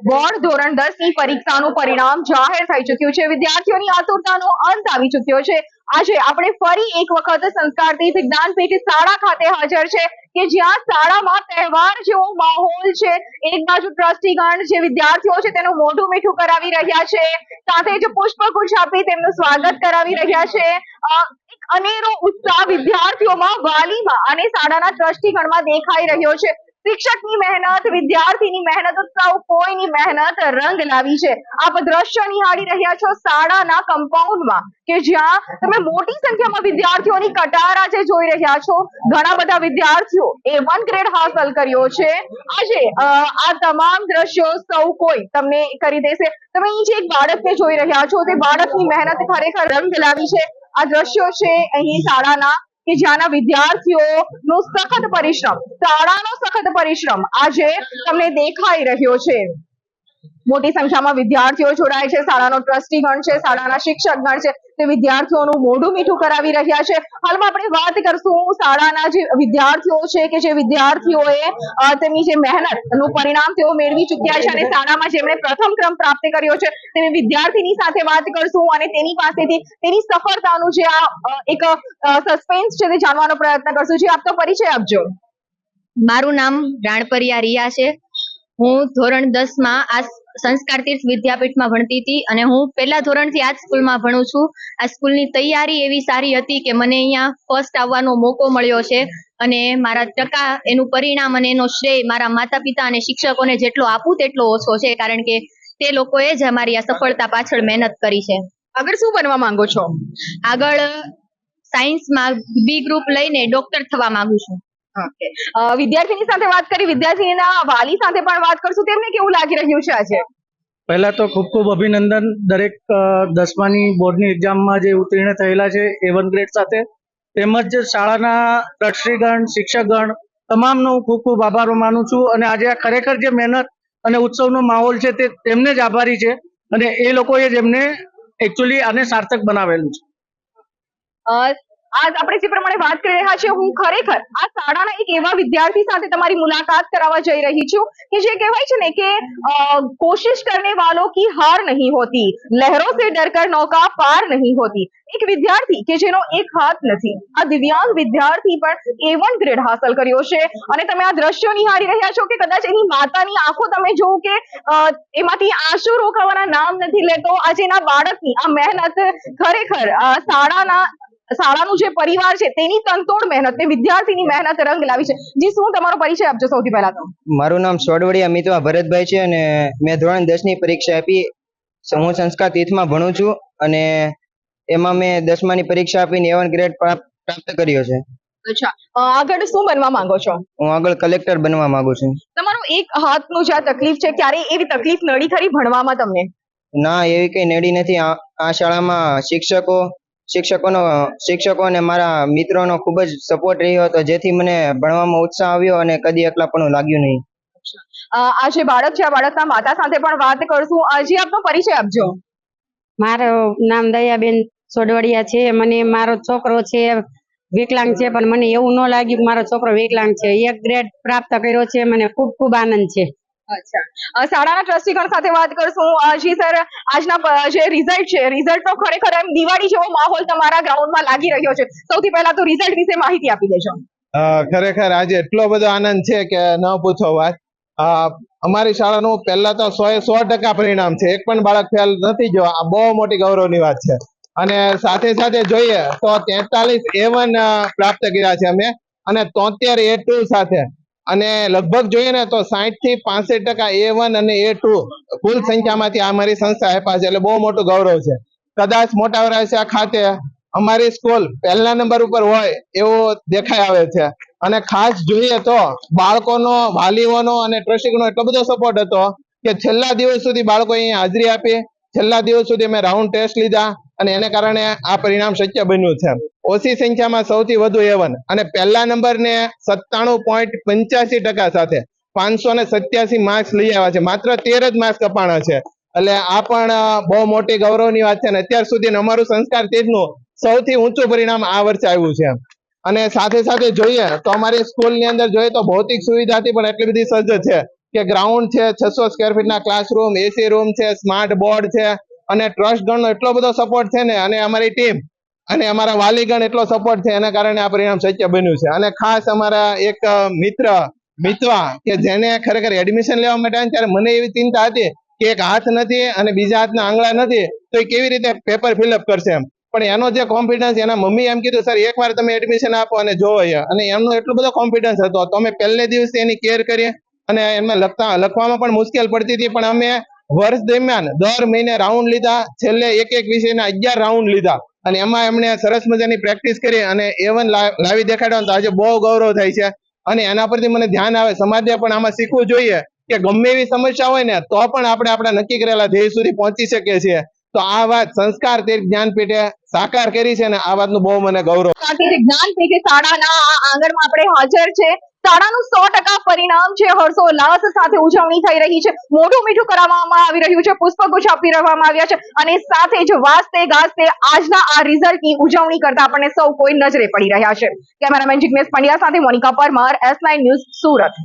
Board ધોરણ દસની પરીક્ષાનું પરિણામ જાહેર થઈ ચુક્યું છે. વિદ્યાર્થીઓની આતુરતાનો અંત આવી ચુક્યો છે. આજે આપણે ફરી એક વખત સંસ્કારતીર્થ જ્ઞાનપીઠ શાળા ખાતે હાજર છે કે જ્યાં શાળામાં તહેવાર જેવો માહોલ છે. એક બાજુ ટ્રસ્ટીગણ જે વિદ્યાર્થીઓ છે તેનું મોઢું મીઠું કરાવી રહ્યા છે. સાથે જ પુષ્પગુચ્છ આપી તેમનું સ્વાગત કરાવી રહ્યા છે. અનેરો ઉત્સાહ વિદ્યાર્થીઓમાં વાલીમાં અને શાળાના ટ્રસ્ટીગણમાં દેખાઈ રહ્યો છે. શિક્ષકની મહેનત, વિદ્યાર્થીની મહેનત સૌ કોઈની મહેનત રંગ લાવી છે. આપ દ્રશ્ય નિહાળી રહ્યા છો શાળાના કમ્પાઉન્ડમાં કે જ્યાં તમે મોટી સંખ્યામાં વિદ્યાર્થીઓની કટાર આજે જોઈ રહ્યા છો. ઘણા બધા વિદ્યાર્થીઓ એ વન ગ્રેડ હાંસલ કર્યો છે. આજે આ તમામ દ્રશ્યો સૌ કોઈ તમને કરી દેશે. તમે અહીં જે એક બાળકને જોઈ રહ્યા છો, તે બાળકની મહેનત ખરેખર રંગ લાવી છે. આ દ્રશ્યો છે અહીં શાળાના કે જ્યાંના વિદ્યાર્થીઓ નો સખત પરિશ્રમ, શાળાનો સખત પરિશ્રમ આજે તમને દેખાઈ રહ્યો છે. મોટી સંખ્યામાં વિદ્યાર્થીઓ જોડાય છે, શાળાનો ટ્રસ્ટી ગણ છે, શાળાના શિક્ષક ગણ છે. તે વિદ્યાર્થીઓનું મોઢું મીઠું કરાવી રહ્યા છે. હાલમાં આપણે વાત કરશું શાળાના જે વિદ્યાર્થીઓ છે કે જે વિદ્યાર્થીઓએ તેમની જે મહેનતનું પરિણામ તેઓ મેળવી ચૂક્યા છે અને શાળામાં જેમણે પ્રથમ ક્રમ પ્રાપ્ત કર્યો છે તેવી વિદ્યાર્થીની સાથે વાત કરશું અને તેની પાસેથી તેની સફળતાનું જે આ એક સસ્પેન્સ છે તે જાણવાનો પ્રયત્ન કરશું. જે આપતો પરિચય આપજો. મારું નામ રાણપરિયા રિયા છે. હું ધોરણ દસમાં આ સંસ્કાર તીર્થ વિદ્યાપીઠમાં ભણતી હતી અને હું પહેલા ધોરણથી આ જ સ્કૂલમાં ભણું છું. આ સ્કૂલની તૈયારી એવી સારી હતી કે મને અહીંયા ફર્સ્ટ આવવાનો મોકો મળ્યો છે અને મારા ટકા એનું પરિણામ અને એનો શ્રેય મારા માતા પિતા અને શિક્ષકોને જેટલો આપું તેટલો ઓછો છે કારણ કે તે લોકોએ જ અમારી આ સફળતા પાછળ મહેનત કરી છે. આગળ શું બનવા માંગો છો? આગળ સાયન્સમાં બી ગ્રુપ લઈને ડોક્ટર થવા માંગુ છું. વિદ્યાર્થીની સાથે વાત કરી વિદ્યાર્થીના વાલી સાથે પણ વાત કરશું. તેમને કેવું લાગી રહ્યું છે આજે? પહેલા તો ખૂબ ખૂબ અભિનંદન દરેક દસમાની બોર્ડની એક્ઝામમાં જે ઉત્તીર્ણ થયેલા છે એ વન ગ્રેડ સાથે. તેમજ શાળાના ટ્રસ્ટીગણ શિક્ષકગણ તમામનો હું ખૂબ ખૂબ આભાર માનું છું. અને આજે આ ખરેખર જે મહેનત અને ઉત્સવનો માહોલ છે તે તેમને જ આભારી છે. અને એ લોકોએ જ એમને એકચ્યુઅલી આને સાર્થક બનાવેલું છે. આજ આપણે જે પ્રમાણે વાત કરી રહ્યા છીએ, હું ખરેખર આ શાળાના એક એવા વિદ્યાર્થી સાથે તમારી મુલાકાત કરાવવા જઈ રહી છું કે જે કહેવાય છે ને કે કોશિશ કરને વાલો કી હાર નહીં હોતી, લહેરો સે ડરકર નૌકા પાર નહીં હોતી. એક વિદ્યાર્થી કે જેનો એક હાથ નથી. આ દિવ્યાંગ વિદ્યાર્થી પણ એ વન ગ્રેડ હાંસલ કર્યો છે અને તમે આ દ્રશ્યો નિહાળી રહ્યા છો કે કદાચ એની માતાની આંખો તમે જોવો કે એમાંથી આંસુ રોકાવાના નામ નથી લેતો. આજે એના બાળકની આ મહેનત ખરેખર શાળાના શાળાનું જે પરિવાર છે તેની તનતોડ મહેનત તે વિદ્યાર્થીની મહેનત રંગ લાવી છે. જી શું તમારો પરિચય આપજો સૌથી પહેલા તો? મારું નામ સોડવડિયા મિતવા ભરતભાઈ છે અને મેં ધોરણ દસની પરીક્ષા આપી. હું સંસ્કાર તીર્થમાં ભણું છું અને એમાં મેં દસમાની પરીક્ષા આપીને એવન ગ્રેડ પ્રાપ્ત કર્યો છે. અચ્છા. આગળ શું બનવા માંગો છો? હું આગળ કલેક્ટર બનવા માંગુ છું. તમારું એક હાથનું જે આ તકલીફ છે ક્યારે એવી તકલીફ નડી ખરી ભણવામાં તમને? ના એવી કઈ નડી નથી. આ શાળામાં શિક્ષકો શિક્ષકોનો શિક્ષકો અને મારા મિત્રોનો ખૂબ જ સપોર્ટ રહ્યો હતો. જેથી મને ભણવામાં ઉત્સાહ આવ્યો અને કદી એકલાપણું લાગ્યું નહીં. આ જે બાળક છે આ બાળકના માતા સાથે પણ વાત કરશું. હજી આપનો પરિચય આપજો. મારું નામ દયાબેન સોડવડિયા છે. મને મારો છોકરો છે વિકલાંગ છે પણ મને એવું ન લાગ્યું કે મારો છોકરો વિકલાંગ છે. એક ગ્રેડ પ્રાપ્ત કર્યો છે. મને ખૂબ ખૂબ આનંદ છે. અચ્છા. શાળાના ટ્રસ્ટીગણ સાથે વાત કરશું. જી સર આજના જે રિઝલ્ટ છે રિઝલ્ટનો ખરેખર એમ દિવાળી જેવો માહોલ તમારા ગ્રાઉન્ડમાં લાગી રહ્યો છે. સૌથી પહેલા તો રિઝલ્ટ વિશે માહિતી આપી દેજો. ખરેખર આજે એટલો બધો આનંદ છે કે ન પૂછો વાત. અમારી શાળાનું પહેલા તો સો એ સો ટકા પરિણામ છે. એક પણ બાળક ફેલ નથી જો, આ બહુ મોટી ગૌરવની વાત છે. અને સાથે સાથે જોઈએ તો તેતાલીસ એ વન પ્રાપ્ત કર્યા છે અમે. અને તોતેર એ ટુ સાથે. અને લગભગ જોઈએ ને તો સાહીઠથી પાસઠ ટકા એ વન અને એ ટુ કુલ સંખ્યામાંથી આ અમારી સંસ્થા આપ્યા છે. એટલે બહુ મોટું ગૌરવ છે. કદાચ મોટા વરાછા ખાતે. અમારી સ્કૂલ પહેલા નંબર ઉપર હોય એવો દેખાઈ આવે છે. અને ખાસ જોઈએ તો બાળકોનો, વાલીઓનો અને ટ્રસ્ટીનો એટલો બધો સપોર્ટ હતો કે છેલ્લા દિવસ સુધી બાળકો અહીંયા હાજરી આપી. છેલ્લા દિવસ સુધી અમે રાઉન્ડ ટેસ્ટ લીધા. અને એને કારણે આ પરિણામ શક્ય બન્યું છે. ઓછી સંખ્યામાં સૌથી વધુ એવન અને પહેલા નંબર ને સત્તાણું પોઈન્ટ પંચ્યાસી ટકા સાથે પાંચસો ને સત્યાસી માર્ક્સ લઈ આવ્યા છે. માત્ર તેર જ માર્ક્સ કપાણા છે. એટલે આ પણ બહુ મોટી ગૌરવની વાત છે અને અત્યાર સુધી અમારું સંસ્કાર તેજનું સૌથી ઊંચું પરિણામ આ વર્ષે આવ્યું છે. અને સાથે સાથે જોઈએ તો અમારી સ્કૂલની અંદર જોઈએ તો ભૌતિક સુવિધાથી પણ એટલી બધી સજ્જ છે કે ગ્રાઉન્ડ છે, છસો સ્કવેર ફીટના ક્લાસરૂમ એસી રૂમ છે સ્માર્ટ બોર્ડ છે અને ટ્રસ્ટ ગણનો એટલો બધો સપોર્ટ છે ને, અને અમારી ટીમ અને અમારા વાલીગણ એટલો સપોર્ટ છે, એના કારણે આ પરિણામ શક્ય બન્યું છે. અને ખાસ અમારા એક મિત્ર, મિતવા, કે જેને ખરેખર એડમિશન લેવા માટે ત્યારે મને એવી ચિંતા હતી કે એક હાથ નથી અને બીજા હાથના આંગળા નથી, તો એ કેવી રીતે પેપર ફિલઅપ કરશે એમ. પણ એનો જે કોન્ફિડન્સ એના મમ્મી એમ કીધું, સર એકવાર તમે એડમિશન આપો અને જોવો અહીંયા." અને એમનો એટલો બધો કોન્ફિડન્સ હતો. તો અમે પહેલે દિવસે એની કેર કરીએ, અને એમાં લખતા, લખવામાં પણ મુશ્કેલ પડતી હતી, પણ અમે વર્ષ દરમિયાન દર મહિને રાઉન્ડ લીધા. છેલ્લે એક એક વિષયના અગિયાર રાઉન્ડ લીધા. અને એમાં એમણે સરસ મજાની પ્રેક્ટિસ કરી અને એવન લાવી દેખાડ્યો તો આજે બહુ ગૌરવ થાય છે. અને એના પરથી મને ધ્યાન આવે, સમાજે પણ આમાં શીખવું જોઈએ કે ગમે એવી સમસ્યા હોય ને, તો પણ આપણે આપણા નક્કી કરેલા ધ્યેય સુધી પહોંચી શકીએ છીએ. તો આ વાત સંસ્કાર તે જ્ઞાનપીઠે સાકાર કરી છે ને, આ વાતનું બહુ મને ગૌરવ. જ્ઞાનપીઠ શાળાના આંગણમાં આપણે હાજર છે. પરિણામ છે હર્ષોલ્લાસ સાથે ઉજવણી થઈ રહી છે. મોઢું મીઠું કરાવવામાં આવી રહ્યું છે, પુષ્પગુચ્છ આપી રહેવામાં આવ્યા છે અને સાથે જ વાસ્તે ગાસ્તે આજના આ રિઝલ્ટની ઉજવણી કરતા આપણને સૌ કોઈ નજરે પડી રહ્યા છે. કેમેરામેન જિગ્નેશ પંડ્યા સાથે મોનિકા પરમાર એસ ન્યૂઝ સુરત.